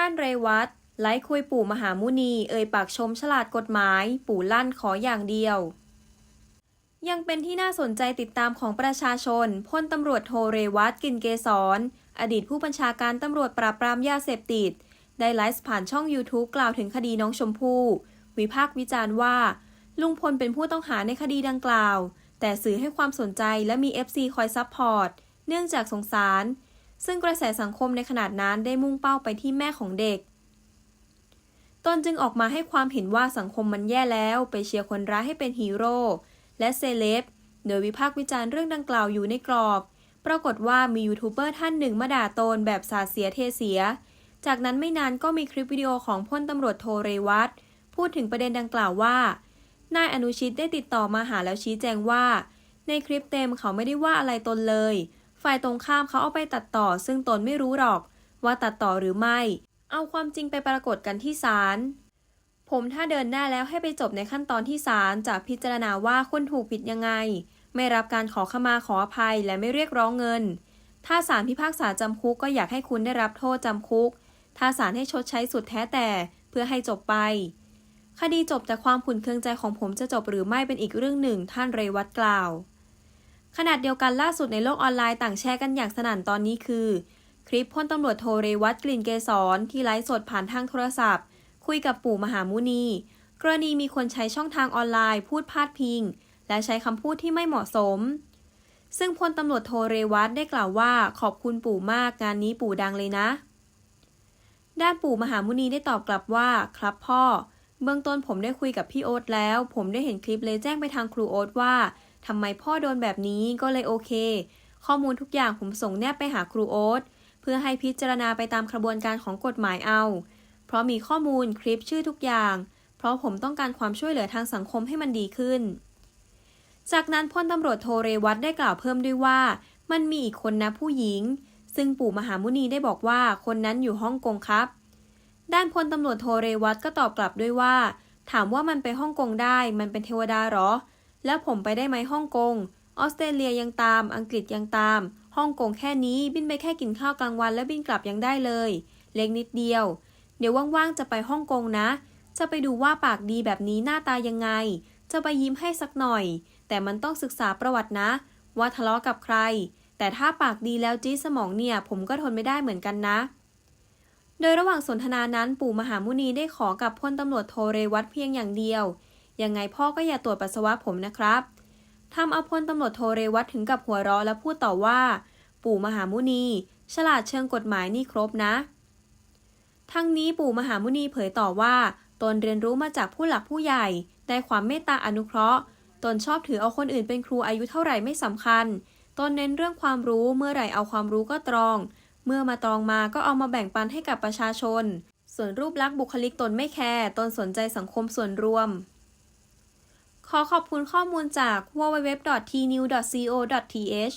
ท่านเรวัตไลฟ์คุยปู่มหามุนี เอ่ยปากชมฉลาดกฎหมาย ปู่ลั่นขออย่างเดียว ยังเป็นที่น่าสนใจติดตามของประชาชนพลตำรวจโทเรวัตกินเกษรอดีตผู้บัญชาการตำรวจปราบปรามยาเสพติด ได้ไลฟ์ผ่านช่อง YouTube กล่าวถึงคดีน้องชมพู่วิพากษ์วิจารณ์ว่า ลุงพลเป็นผู้ต้องหาในคดีดังกล่าว แต่สื่อให้ความสนใจและมี FC คอยซัพพอร์ต เนื่องจากสงสาร ซึ่งกระแสสังคมในขนาดนั้นได้มุ่งเป้าไปที่แม่ของเด็ก ตนจึงออกมาให้ความเห็นว่าสังคมมันแย่แล้วไปเชียร์คนร้ายให้เป็นฮีโร่และเซเลบโดยวิพากษ์วิจารณ์เรื่องดังกล่าวอยู่ในกรอบ ปรากฏว่ามียูทูบเบอร์ท่านหนึ่งมาด่าตนแบบสาเสียเทเสีย จากนั้นไม่นานก็มีคลิปวิดีโอของพลตำรวจโทเรวัตพูดถึงประเด็นดังกล่าวว่า นายอนุชิตได้ติดต่อมาหาแล้วชี้แจงว่า ในคลิปเต็มเขาไม่ได้ว่าอะไรตนเลย ฝ่ายตรงข้ามเขาเอาไปตัดต่อ ซึ่งตนไม่รู้หรอก ว่าตัดต่อหรือไม่ เอาความจริงไปปรากฏกันที่ศาลผมถ้าเดินหน้าแล้วให้ไปจบในขั้นตอนที่ศาลจะพิจารณาว่าคนถูกผิดยังไง ไม่รับการขอขมาขออภัยและไม่เรียกร้องเงิน ถ้าศาลพิพากษาจำคุกก็อยากให้คุณได้รับโทษจำคุก ถ้าศาลให้ชดใช้สุดแท้แต่เพื่อให้จบไป คดีจบแต่ความขุ่นเคืองใจของผมจะจบหรือไม่เป็นอีกเรื่องหนึ่งท่านเรวัตกล่าว ขณะเดียวกันล่าสุดในโลกออนไลน์ต่างแชร์กันอย่างสนั่นตอนนี้คือ คลิปพลตำรวจโทเรวัตกลิ่นเกษรที่ไลฟ์สดผ่านทางโทรศัพท์ คุยกับปู่มหามุนี กรณีมีคนใช้ช่องทางออนไลน์ พูดพาดพิง และใช้คำพูดที่ไม่เหมาะสม ซึ่งพลตำรวจโทเรวัตได้กล่าวว่าขอบคุณปู่มากงานนี้ปู่ดังเลยนะ ด้านปู่มหามุนีได้ตอบกลับว่าครับพ่อ เบื้องต้นผมได้คุยกับพี่โอ๊ตแล้ว ผมได้เห็นคลิปเลยแจ้งไปทางครูโอ๊ตว่า ทำไมพ่อโดนแบบนี้ก็เลยโอเค ข้อมูลทุกอย่างผมส่งแนบไปหาครูโอ๊ตเพื่อให้พิจารณาไปตามกระบวนการของกฎหมายเอา เพราะมีข้อมูลคลิปชื่อทุกอย่าง เพราะผมต้องการความช่วยเหลือทางสังคมให้มันดีขึ้น จากนั้นพลตำรวจโทเรวัตได้กล่าวเพิ่มด้วยว่า มันมีอีกคนนะผู้หญิง ซึ่งปู่มหามุนีได้บอกว่าคนนั้นอยู่ฮ่องกงครับ ด้านพลตำรวจโทเรวัตก็ตอบกลับด้วยว่า ถามว่ามันไปฮ่องกงได้ มันเป็นเทวดาหรอ แล้วผมไปได้ไหมฮ่องกง ออสเตรเลียยังตาม อังกฤษยังตาม ฮ่องกงแค่นี้ บินไปแค่กินข้าวกลางวันแล้วบินกลับยังได้เลย เล็กนิดเดียว เดี๋ยวว่างๆจะไปฮ่องกงนะ จะไปดูว่าปากดีแบบนี้หน้าตายังไง จะไปยิ้มให้สักหน่อย แต่มันต้องศึกษาประวัตินะ ว่าทะเลาะกับใคร แต่ถ้าปากดีแล้วจี้สมองเนี่ย ผมก็ทนไม่ได้เหมือนกันนะโดยระหว่างสนทนานั้นปู่มหามุนีได้ขอกับพลตำรวจโทเรวัตเพียงอย่างเดียว ยังไงพ่อก็อย่าตรวจปัสสาวะผมนะครับทำเอาพลตำรวจโทเรวัตถึงกับหัวเราะและพูดต่อว่า ปู่มหามุนี ฉลาดเชิงกฎหมายนี่ครบนะ ทั้งนี้ปู่มหามุนีเผยต่อว่า ตนเรียนรู้มาจากผู้หลักผู้ใหญ่ ได้ความเมตตาอนุเคราะห์ ตนชอบถือเอาคนอื่นเป็นครูอายุเท่าไหร่ไม่สำคัญ ตนเน้นเรื่องความรู้เมื่อไหร่เอาความรู้ก็ตรอง เมื่อมาตรองมาก็เอามาแบ่งปันให้กับประชาชน ส่วนรูปลักษณ์บุคลิกตนไม่แคร์ ตนสนใจสังคมส่วนรวม ขอขอบคุณข้อมูลจาก www.tnew.co.th